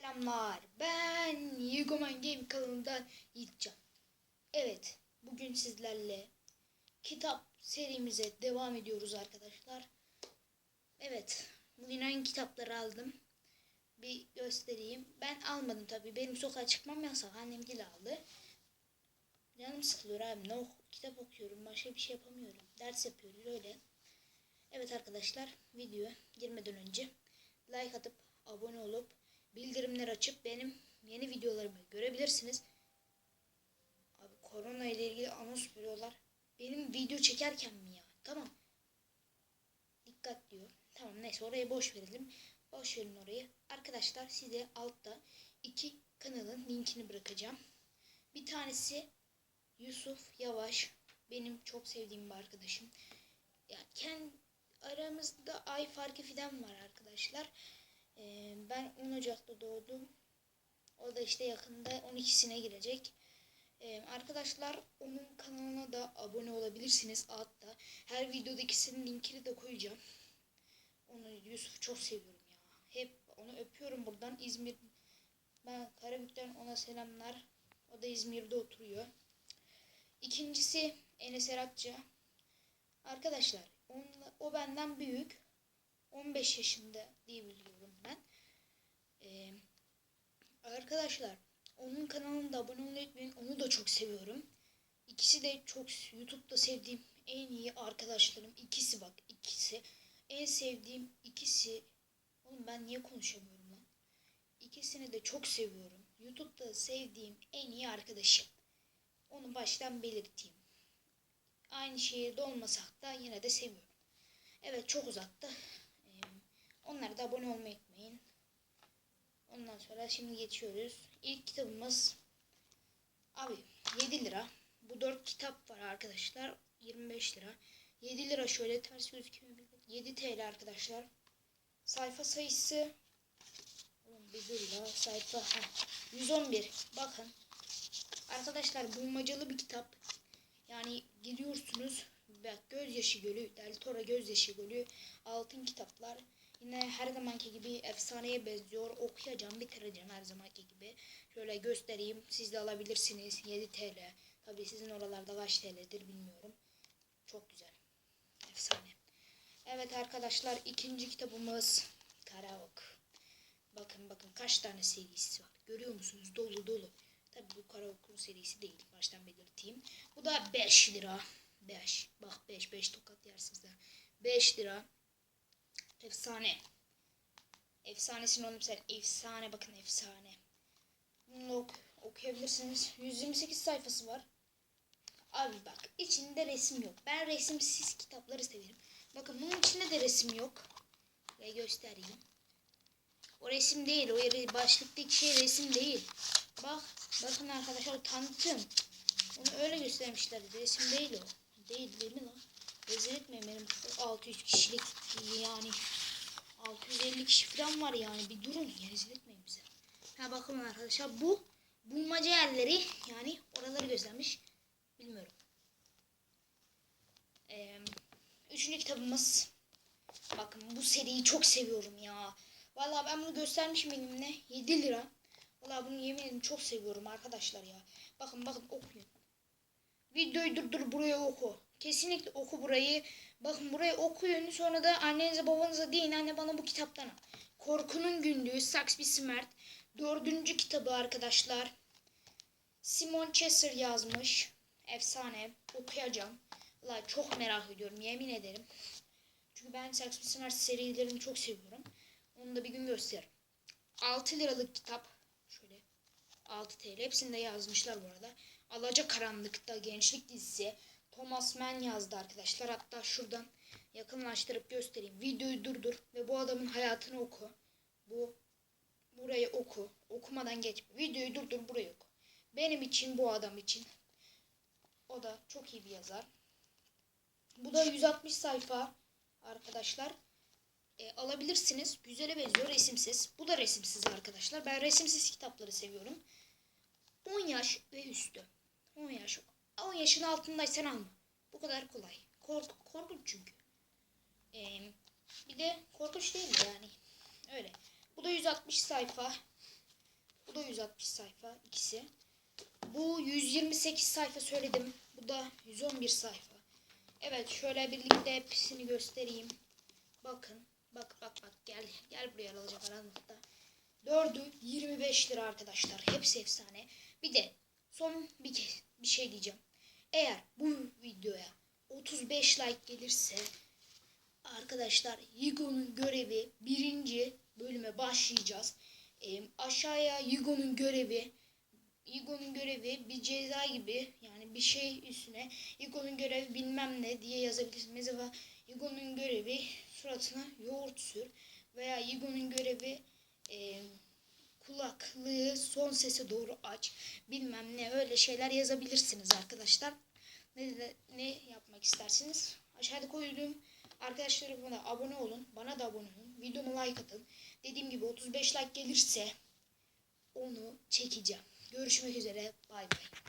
Selamlar. Ben Yegoman Game kanalından Yiğitcan. Evet, bugün sizlerle kitap serimize devam ediyoruz arkadaşlar. Evet, bugün hangi kitapları aldım? Bir göstereyim. Ben almadım tabii. Benim sokağa çıkmam yasak. Annem gil aldı. Canım sıkılıyor abi. Ne ok kitap okuyorum. Başka bir şey yapamıyorum. Ders yapıyoruz öyle. Evet arkadaşlar, videoya girmeden önce like atıp abone olup bildirimler açıp benim yeni videolarımı görebilirsiniz. Abi korona ile ilgili anons veriyorlar. Benim video çekerken mi ya? Tamam. Dikkat diyor. Tamam neyse orayı boş verelim. Boş verin orayı. Arkadaşlar size altta iki kanalın linkini bırakacağım. Bir tanesi Yusuf Yavaş. Benim çok sevdiğim bir arkadaşım. Ya kendi aramızda ay farkı filan var arkadaşlar. Ee, ben 10 Ocak'ta doğdum. O da işte yakında 12'sine girecek. Ee, arkadaşlar onun kanalına da abone olabilirsiniz altta. Her videoda ikisinin linkini de koyacağım. Onu Yusuf çok seviyorum ya. Hep onu öpüyorum buradan. İzmir ben Karabük'ten ona selamlar. O da İzmir'de oturuyor. İkincisi Enes Erakça. Arkadaşlar onunla, o benden büyük. 15 yaşında diye biliyorum ben. Ee, arkadaşlar onun kanalına da abone olmayı unutmayın. Onu da çok seviyorum. İkisi de çok YouTube'da sevdiğim en iyi arkadaşlarım. İkisi bak ikisi. En sevdiğim ikisi. Oğlum ben niye konuşamıyorum lan? İkisini de çok seviyorum. YouTube'da sevdiğim en iyi arkadaşım. Onu baştan belirteyim. Aynı şehirde olmasak da yine de seviyorum. Evet çok uzakta. Onlara da abone olmayı unutmayın. Ondan sonra şimdi geçiyoruz. İlk kitabımız abi 7 lira. Bu 4 kitap var arkadaşlar. 25 lira. 7 lira şöyle ters gözüküyor. 7 TL arkadaşlar. Sayfa sayısı bir dur ya sayfa ha. 111 bakın arkadaşlar bulmacalı bir kitap yani gidiyorsunuz bak gözyaşı gölü Deltora gözyaşı gölü altın kitaplar yine her zamanki gibi efsaneye benziyor. Okuyacağım bitireceğim her zamanki gibi. Şöyle göstereyim. Siz de alabilirsiniz. 7 TL tabi sizin oralarda kaç TL'dir bilmiyorum. Çok güzel. Efsane. Evet arkadaşlar ikinci kitabımız Karaok. Bakın bakın kaç tane serisi var. Görüyor musunuz? Dolu dolu. Tabi bu karaokul serisi değil. Baştan belirteyim. Bu da 5 lira. 5. Bak 5 5 tokat yersiniz de. 5 lira. Efsane. Efsanesin oğlum sen. Efsane bakın efsane. Bunu ok okuyabilirsiniz. 128 sayfası var. Abi bak içinde resim yok. Ben resimsiz kitapları severim. Bakın bunun içinde de resim yok. Ve göstereyim. O resim değil. O başlıktaki şey resim değil. Bak. Bakın arkadaşlar tanıtım. Onu öyle göstermişler. Resim değil o. Değil değil mi lan? Rezil etmeyin benim 600 kişilik yani 650 kişi falan var yani. Bir durun ya rezil etmeyin bize. Ha bakın arkadaşlar bu bulmaca yerleri yani oraları göstermiş. Bilmiyorum. Ee, üçüncü kitabımız. Bakın bu seriyi çok seviyorum ya. Vallahi ben bunu göstermişim elimle. 7 lira. Vallahi bunu yemin ederim çok seviyorum arkadaşlar ya. Bakın bakın okuyun. Videoyu durdur buraya oku. Kesinlikle oku burayı. Bakın burayı okuyun. Sonra da annenize babanıza deyin anne bana bu kitaptan. Korkunun Günlüğü Saxby Smart. Dördüncü kitabı arkadaşlar. Simon Chesser yazmış. Efsane. Okuyacağım. Vallahi çok merak ediyorum yemin ederim. Çünkü ben Saxby Smart serilerini çok seviyorum. Onu da bir gün gösteririm. 6 liralık kitap. Şöyle 6 TL. Hepsini de yazmışlar bu arada. Alaca Karanlık'ta gençlik dizisi. Thomas Mann yazdı arkadaşlar. Hatta şuradan yakınlaştırıp göstereyim. Videoyu durdur ve bu adamın hayatını oku. Bu burayı oku. Okumadan geçme. Videoyu durdur burayı oku. Benim için bu adam için. O da çok iyi bir yazar. Bu da 160 sayfa arkadaşlar e, alabilirsiniz. Güzele benziyor resimsiz. Bu da resimsiz arkadaşlar. Ben resimsiz kitapları seviyorum. 10 yaş ve üstü. 10 yaş. 10 yaşın altındaysan alma. Bu kadar kolay. Kork korkunç çünkü. E, bir de korkunç değil yani. Öyle. Bu da 160 sayfa. Bu da 160 sayfa ikisi. Bu 128 sayfa söyledim. Bu da 111 sayfa. Evet şöyle birlikte hepsini göstereyim. Bakın. Bak bak bak gel. Gel buraya alacak aranlıkta. 4'ü 25 lira arkadaşlar. Hepsi efsane. Bir de son bir, bir şey diyeceğim. Eğer bu videoya 35 like gelirse arkadaşlar Yigo'nun görevi birinci bölüme başlayacağız. Ee, aşağıya Yigo'nun görevi Yigo'nun görevi bir ceza gibi yani bir şey üstüne Yigo'nun görevi bilmem ne diye yazabilirsiniz. Mesela Yigo'nun görevi suratına yoğurt sür veya Yigo'nun görevi e, kulaklığı son sese doğru aç bilmem ne öyle şeyler yazabilirsiniz arkadaşlar. Ne, ne yapmak istersiniz? Aşağıda koyduğum arkadaşlarıma da abone olun. Bana da abone olun. Videoma like atın. Dediğim gibi 35 like gelirse onu çekeceğim. Görüşmek üzere. Bay bay.